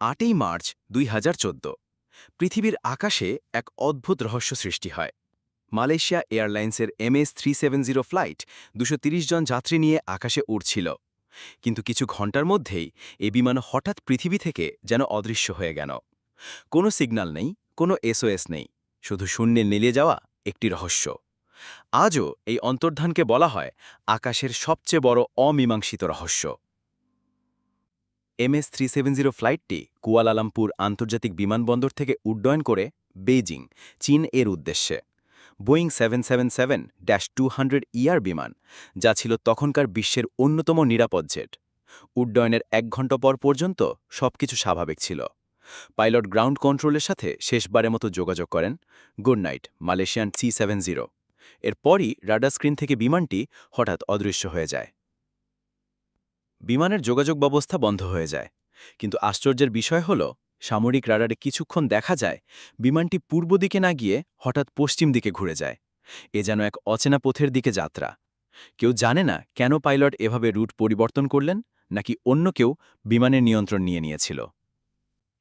আটই মার্চ দুই হাজার চোদ্দ। পৃথিবীর আকাশে এক অদ্ভুত রহস্য সৃষ্টি হয়। মালয়েশিয়া এয়ারলাইন্সের এমএস থ্রি ফ্লাইট দুশো জন যাত্রী নিয়ে আকাশে উড়ছিল। কিন্তু কিছু ঘণ্টার মধ্যেই এ বিমান হঠাৎ পৃথিবী থেকে যেন অদৃশ্য হয়ে গেল। কোনো সিগন্যাল নেই, কোনো এসওএস নেই। শুধু শূন্যে নেলে যাওয়া একটি রহস্য। আজও এই অন্তর্ধানকে বলা হয় আকাশের সবচেয়ে বড় অমীমাংসিত রহস্য। এমএস থ্রি ফ্লাইটটি কুয়ালালামপুর আন্তর্জাতিক বিমানবন্দর থেকে উড্ডয়ন করে বেইজিং, চীন এর উদ্দেশ্যে। Boeing seven seven seven dash two hundred ER বিমান, যা ছিল তখনকার বিশ্বের অন্যতম নিরাপদ জেট। উড্ডয়নের এক ঘণ্টা পর পর্যন্ত সবকিছু স্বাভাবিক ছিল। পাইলট গ্রাউন্ড কন্ট্রোলের সাথে শেষবারের মতো যোগাযোগ করেন। Good night, Malaysian C seven zero. এরপরই রাডার স্ক্রিন থেকে বিমানটি হঠাৎ অদৃশ্য হয়ে যায়। বিমানের যোগাযোগ ব্যবস্থা বন্ধ হয়ে যায়। কিন্তু আশ্চর্যের বিষয় হল, সামরিক রাডারে কিছুক্ষণ দেখা যায়, বিমানটি পূর্ব দিকে না গিয়ে হঠাৎ পশ্চিম দিকে ঘুরে যায়। এ যেন এক অচেনা পথের দিকে যাত্রা। কেউ জানে না কেন পাইলট এভাবে রুট পরিবর্তন করলেন, নাকি অন্য কেউ বিমানের নিয়ন্ত্রণ নিয়ে নিয়েছিল।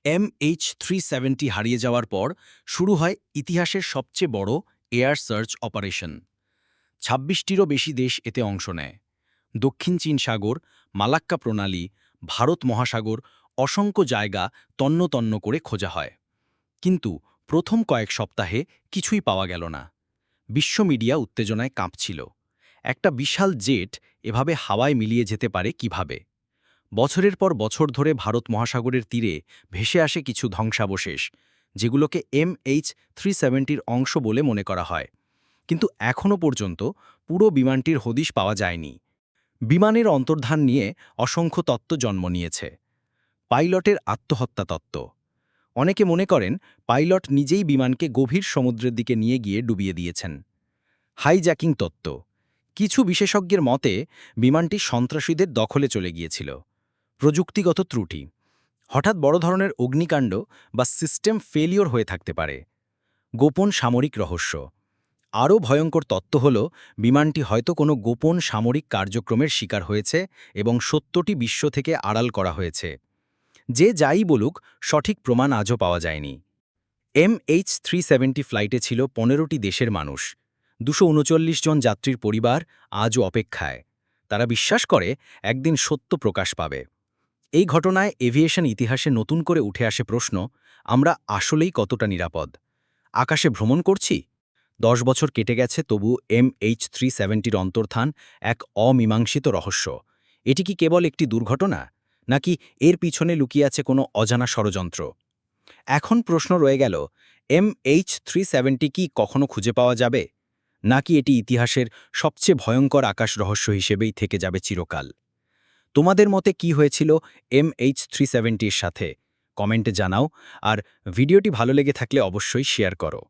এম এইচ হারিয়ে যাওয়ার পর শুরু হয় ইতিহাসের সবচেয়ে বড় এয়ার সার্চ অপারেশন। ছাব্বিশটিরও বেশি দেশ এতে অংশ নেয়। দক্ষিণ চীন সাগর, মালাক্কা প্রণালী, ভারত মহাসাগর, অসংখ্য জায়গা তন্ন তন্ন করে খোঁজা হয়। কিন্তু প্রথম কয়েক সপ্তাহে কিছুই পাওয়া গেল না। বিশ্ব মিডিয়া উত্তেজনায় কাঁপছিল। একটা বিশাল জেট এভাবে হাওয়ায় মিলিয়ে যেতে পারে কীভাবে? বছরের পর বছর ধরে ভারত মহাসাগরের তীরে ভেসে আসে কিছু ধ্বংসাবশেষ, যেগুলোকে এম এইচ থ্রি সেভেন্টির অংশ বলে মনে করা হয়। কিন্তু এখনও পর্যন্ত পুরো বিমানটির হদিশ পাওয়া যায়নি। বিমানের অন্তর্ধান নিয়ে অসংখ্য তত্ত্ব জন্ম নিয়েছে। পাইলটের আত্মহত্যা তত্ত্ব। অনেকে মনে করেন পাইলট নিজেই বিমানকে গভীর সমুদ্রের দিকে নিয়ে গিয়ে ডুবিয়ে দিয়েছেন। হাইজ্যাকিং তত্ত্ব। কিছু বিশেষজ্ঞের মতে, বিমানটি সন্ত্রাসীদের দখলে চলে গিয়েছিল। প্রযুক্তিগত ত্রুটি। হঠাৎ বড় ধরনের অগ্নিকাণ্ড বা সিস্টেম ফেলিওর হয়ে থাকতে পারে। গোপন সামরিক রহস্য। আরও ভয়ঙ্কর তত্ত্ব হল, বিমানটি হয়তো কোনো গোপন সামরিক কার্যক্রমের শিকার হয়েছে এবং সত্যটি বিশ্ব থেকে আড়াল করা হয়েছে। যে যাই বলুক, সঠিক প্রমাণ আজও পাওয়া যায়নি। এম এইচ ফ্লাইটে ছিল পনেরোটি দেশের মানুষ। দুশো জন যাত্রীর পরিবার আজও অপেক্ষায়। তারা বিশ্বাস করে, একদিন সত্য প্রকাশ পাবে। এই ঘটনায় এভিয়েশন ইতিহাসে নতুন করে উঠে আসে প্রশ্ন, আমরা আসলেই কতটা নিরাপদ? আকাশে ভ্রমণ করছি? দশ বছর কেটে গেছে তবু এম এইচ থ্রি সেভেন্টির অন্তর্ধান এক অমীমাংসিত রহস্য। এটি কি কেবল একটি দুর্ঘটনা, নাকি এর পিছনে লুকিয়ে আছে কোনো অজানা ষড়যন্ত্র? এখন প্রশ্ন রয়ে গেল এম এইচ থ্রি সেভেন্টি কি কখনো খুঁজে পাওয়া যাবে? নাকি এটি ইতিহাসের সবচেয়ে ভয়ঙ্কর আকাশ রহস্য হিসেবেই থেকে যাবে চিরকাল? তোমাদের মতে কি হয়েছিল এম এইচ থ্রি সেভেন্টির সাথে? কমেন্টে জানাও, আর ভিডিওটি ভালো লেগে থাকলে অবশ্যই শেয়ার করো।